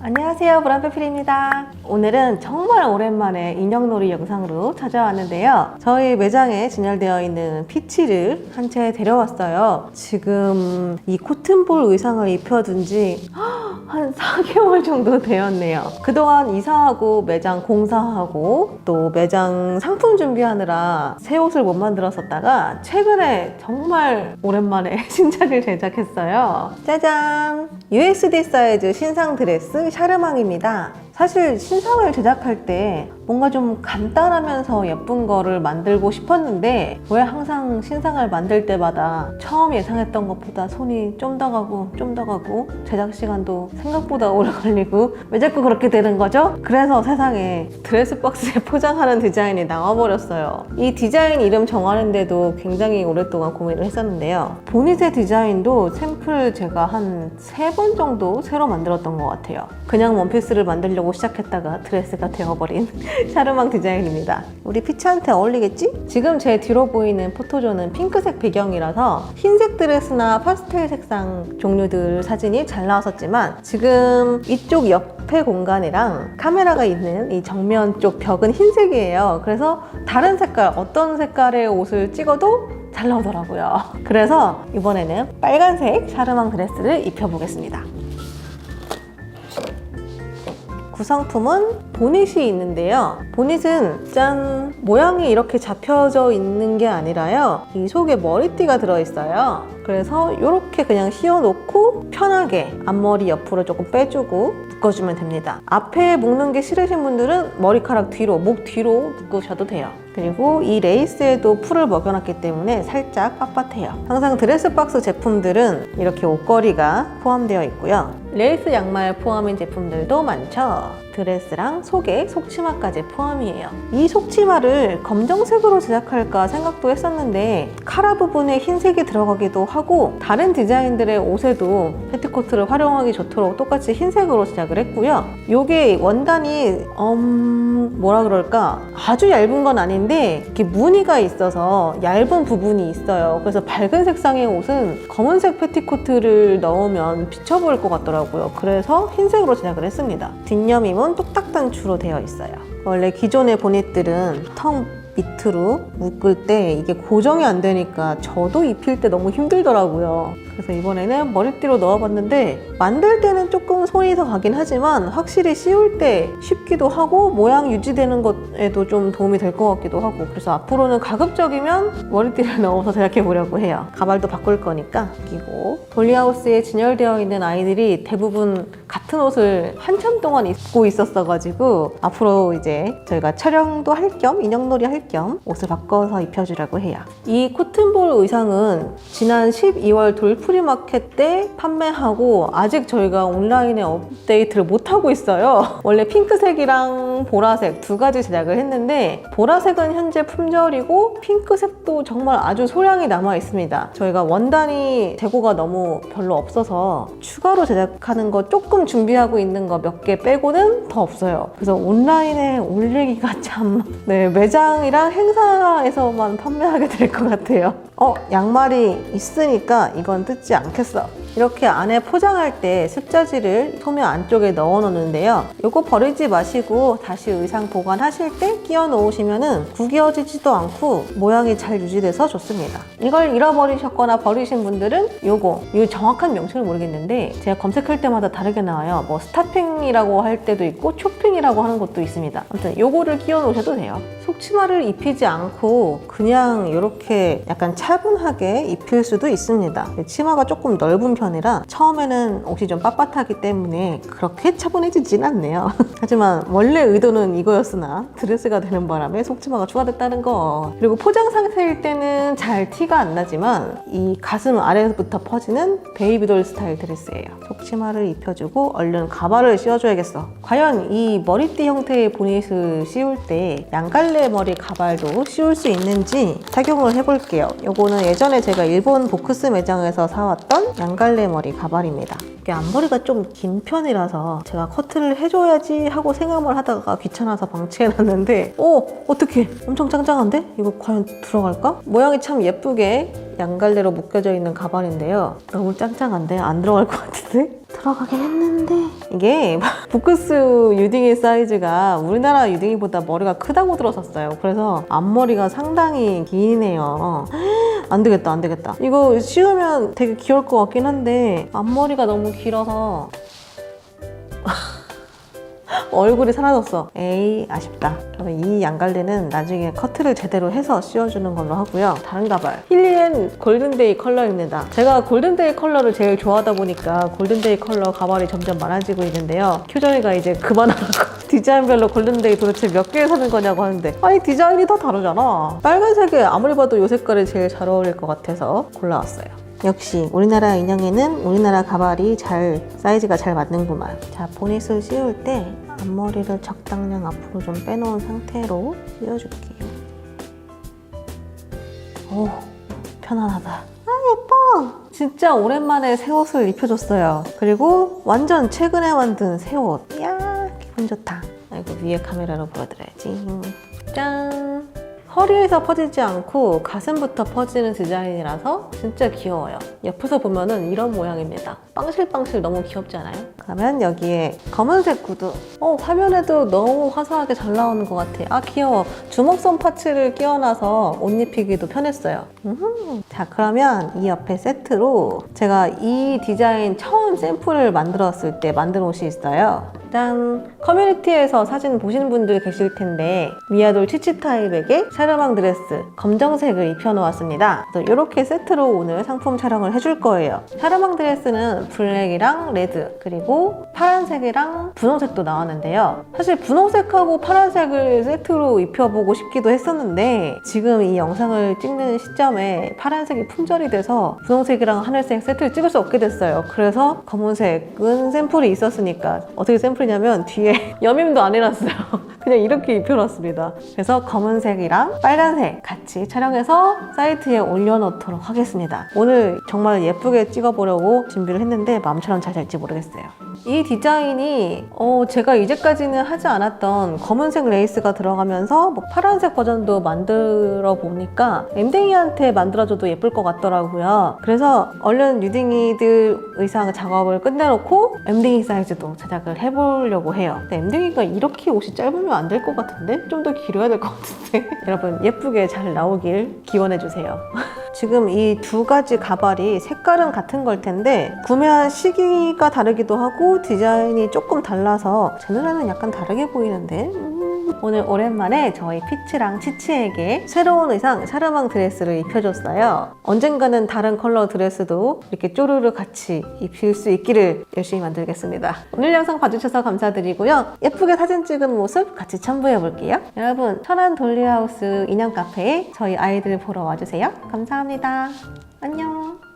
안녕하세요 브람페필입니다. 오늘은 정말 오랜만에 인형놀이 영상으로 찾아왔는데요. 저희 매장에 진열되어 있는 피치를 한 채 데려왔어요. 지금 이 코튼볼 의상을 입혀둔 지한 4개월 정도 되었네요. 그동안 이사하고 매장 공사하고 또 매장 상품 준비하느라 새 옷을 못 만들었었다가 최근에 정말 오랜만에 신작을 제작했어요. 짜잔! USD 사이즈 신상 드레스 샤르망입니다 사실 신상을 제작할 때 뭔가 좀 간단하면서 예쁜 거를 만들고 싶었는데 왜 항상 신상을 만들 때마다 처음 예상했던 것보다 손이 좀 더 가고 좀 더 가고 제작 시간도 생각보다 오래 걸리고 왜 자꾸 그렇게 되는 거죠? 그래서 세상에 드레스 박스에 포장하는 디자인이 나와버렸어요. 이 디자인 이름 정하는데도 굉장히 오랫동안 고민을 했었는데요. 보닛의 디자인도 샘플 제가 한 세 번 정도 새로 만들었던 것 같아요. 그냥 원피스를 만들려고 시작했다가 드레스가 되어버린 샤르망 디자인입니다. 우리 피치한테 어울리겠지? 지금 제 뒤로 보이는 포토존은 핑크색 배경이라서 흰색 드레스나 파스텔 색상 종류들 사진이 잘 나왔었지만 지금 이쪽 옆에 공간이랑 카메라가 있는 이 정면 쪽 벽은 흰색이에요. 그래서 다른 색깔, 어떤 색깔의 옷을 찍어도 잘 나오더라고요. 그래서 이번에는 빨간색 샤르망 드레스를 입혀보겠습니다. 구성품은 보닛이 있는데요. 보닛은 짠 모양이 이렇게 잡혀져 있는 게 아니라요. 이 속에 머리띠가 들어있어요. 그래서 이렇게 그냥 씌워놓고 편하게 앞머리 옆으로 조금 빼주고 묶어주면 됩니다. 앞에 묶는 게 싫으신 분들은 머리카락 뒤로, 목 뒤로 묶으셔도 돼요. 그리고 이 레이스에도 풀을 먹여놨기 때문에 살짝 빳빳해요. 항상 드레스 박스 제품들은 이렇게 옷걸이가 포함되어 있고요. 레이스 양말 포함인 제품들도 많죠. 드레스랑 속에 속치마까지 포함이에요. 이 속치마를 검정색으로 제작할까 생각도 했었는데 카라 부분에 흰색이 들어가기도 하고 다른 디자인들의 옷에도 패티코트를 활용하기 좋도록 똑같이 흰색으로 제작을 했고요. 이게 원단이 음 뭐라 그럴까 아주 얇은 건 아닌데 이렇게 무늬가 있어서 얇은 부분이 있어요. 그래서 밝은 색상의 옷은 검은색 패티코트를 넣으면 비쳐 보일 것 같더라고요. 그래서 흰색으로 제작을 했습니다. 뒷여밈은 똑딱 단추로 되어 있어요. 원래 기존의 보닛들은 턱 밑으로 묶을 때 이게 고정이 안 되니까 저도 입힐 때 너무 힘들더라고요. 그래서 이번에는 머리띠로 넣어봤는데 만들 때는 조금 손이 더 가긴 하지만 확실히 씌울 때 쉽기도 하고 모양 유지되는 것에도 좀 도움이 될 것 같기도 하고 그래서 앞으로는 가급적이면 머리띠를 넣어서 제작해 보려고 해요. 가발도 바꿀 거니까 끼고 돌리하우스에 진열되어 있는 아이들이 대부분 같은 옷을 한참 동안 입고 있었어가지고 앞으로 이제 저희가 촬영도 할 겸 인형놀이 할 겸 옷을 바꿔서 입혀주려고 해요. 이 코튼볼 의상은 지난 12월 돌 프리 마켓 때 판매하고 아직 저희가 온라인에 업데이트를 못 하고 있어요. 원래 핑크색이랑 보라색 두 가지 제작을 했는데 보라색은 현재 품절이고 핑크색도 정말 아주 소량이 남아 있습니다. 저희가 원단이 재고가 너무 별로 없어서 추가로 제작하는 거 조금 준비하고 있는 거 몇 개 빼고는 더 없어요. 그래서 온라인에 올리기가 참 네, 매장이랑 행사에서만 판매하게 될 것 같아요. 어, 양말이 있으니까 이건 뜯지 않겠어. 이렇게 안에 포장할 때 습자지를 소매 안쪽에 넣어 놓는데요. 이거 버리지 마시고 다시 의상 보관하실 때 끼워 놓으시면은 구겨지지도 않고 모양이 잘 유지돼서 좋습니다. 이걸 잃어버리셨거나 버리신 분들은 요거, 이 정확한 명칭을 모르겠는데 제가 검색할 때마다 다르게 나와요. 뭐 스타핑이라고 할 때도 있고 초핑이라고 하는 것도 있습니다. 아무튼 요거를 끼워 놓으셔도 돼요. 속치마를 입히지 않고 그냥 이렇게 약간 차분하게 입힐 수도 있습니다. 치마가 조금 넓은 편이라 처음에는 옷이 좀 빳빳하기 때문에 그렇게 차분해지진 않네요. 하지만 원래 의도는 이거였으나 드레스가 되는 바람에 속치마가 추가됐다는 거. 그리고 포장 상태일 때는 잘 티가 안 나지만 이 가슴 아래부터 퍼지는 베이비돌 스타일 드레스예요. 속치마를 입혀주고 얼른 가발을 씌워줘야겠어. 과연 이 머리띠 형태의 보닛을 씌울 때 양갈래 머리 가발도 씌울 수 있는지 착용을 해볼게요. 요거는 예전에 제가 일본 보크스 매장에서 사왔던 양갈래 양갈래 머리 가발입니다. 이게 앞머리가 좀 긴 편이라서 제가 커트를 해줘야지 하고 생각을 하다가 귀찮아서 방치해놨는데 오! 어떡해 엄청 짱짱한데? 이거 과연 들어갈까? 모양이 참 예쁘게 양갈래로 묶여져 있는 가발인데요. 너무 짱짱한데 안 들어갈 것 같은데? 들어가긴 했는데 이게 부크스 유딩이 사이즈가 우리나라 유딩이보다 머리가 크다고 들었었어요. 그래서 앞머리가 상당히 기네요. 안 되겠다, 안 되겠다. 이거 씌우면 되게 귀여울 것 같긴 한데 앞머리가 너무 길어서 얼굴이 사라졌어. 에이, 아쉽다. 그러면 이 양갈래는 나중에 커트를 제대로 해서 씌워주는 걸로 하고요. 다른 가발. 힐리엔 골든데이 컬러입니다. 제가 골든데이 컬러를 제일 좋아하다 보니까 골든데이 컬러 가발이 점점 많아지고 있는데요. 큐정이가 이제 그만하라고. 디자인별로 골든데이 도대체 몇 개 사는 거냐고 하는데 아니 디자인이 다 다르잖아. 빨간색에 아무리 봐도 이 색깔이 제일 잘 어울릴 것 같아서 골라왔어요. 역시 우리나라 인형에는 우리나라 가발이 잘 사이즈가 잘 맞는구만. 자 보닛을 씌울 때 앞머리를 적당량 앞으로 좀 빼놓은 상태로 씌워줄게요. 오 편안하다. 아 예뻐. 진짜 오랜만에 새 옷을 입혀줬어요. 그리고 완전 최근에 만든 새 옷. 이야 기분 좋다. 아이고 위에 카메라로 보여드려야지. 짠. 허리에서 퍼지지 않고 가슴부터 퍼지는 디자인이라서 진짜 귀여워요. 옆에서 보면은 이런 모양입니다. 빵실빵실 너무 귀엽지 않아요? 그러면 여기에 검은색 구두. 어, 화면에도 너무 화사하게 잘 나오는 것 같아. 아, 귀여워. 주먹선 파츠를 끼워놔서 옷 입히기도 편했어요. 음. 자, 그러면 이 옆에 세트로 제가 이 디자인 처음 샘플을 만들었을 때 만든 옷이 있어요. 짠! 커뮤니티에서 사진 보시는 분들 계실 텐데 위아돌 치치 타입에게 샤르망 드레스 검정색을 입혀놓았습니다. 이렇게 세트로 오늘 상품 촬영을 해줄 거예요. 샤르망 드레스는 블랙이랑 레드 그리고 파란색이랑 분홍색도 나왔는데요. 사실 분홍색하고 파란색을 세트로 입혀보고 싶기도 했었는데 지금 이 영상을 찍는 시점에 파란색이 품절이 돼서 분홍색이랑 하늘색 세트를 찍을 수 없게 됐어요. 그래서 검은색은 샘플이 있었으니까 어떻게 샘플 이냐면 뒤에 여밈도 안 해놨어요. 그냥 이렇게 입혀놨습니다. 그래서 검은색이랑 빨간색 같이 촬영해서 사이트에 올려놓도록 하겠습니다. 오늘 정말 예쁘게 찍어보려고 준비를 했는데 마음처럼 잘 될지 모르겠어요. 이 디자인이 어, 제가 이제까지는 하지 않았던 검은색 레이스가 들어가면서 뭐 파란색 버전도 만들어 보니까 엠댕이한테 만들어줘도 예쁠 것 같더라고요. 그래서 얼른 유딩이들 의상 작업을 끝내놓고 엠댕이 사이즈도 제작을 해보려고 해요. 근데 엠댕이가 이렇게 옷이 짧으면 안 될 것 같은데? 좀 더 길어야 될 것 같은데? 여러분 예쁘게 잘 나오길 기원해주세요. 지금 이 두 가지 가발이 색깔은 같은 걸 텐데 구매한 시기가 다르기도 하고 디자인이 조금 달라서 제 눈에는 약간 다르게 보이는데 음. 오늘 오랜만에 저희 피치랑 치치에게 새로운 의상 샤르망 드레스를 입혀줬어요. 언젠가는 다른 컬러 드레스도 이렇게 쪼르르 같이 입힐 수 있기를 열심히 만들겠습니다. 오늘 영상 봐주셔서 감사드리고요. 예쁘게 사진 찍은 모습 같이 첨부해 볼게요. 여러분 천안 돌리하우스 인형 카페에 저희 아이들 보러 와주세요. 감사합니다. 안녕.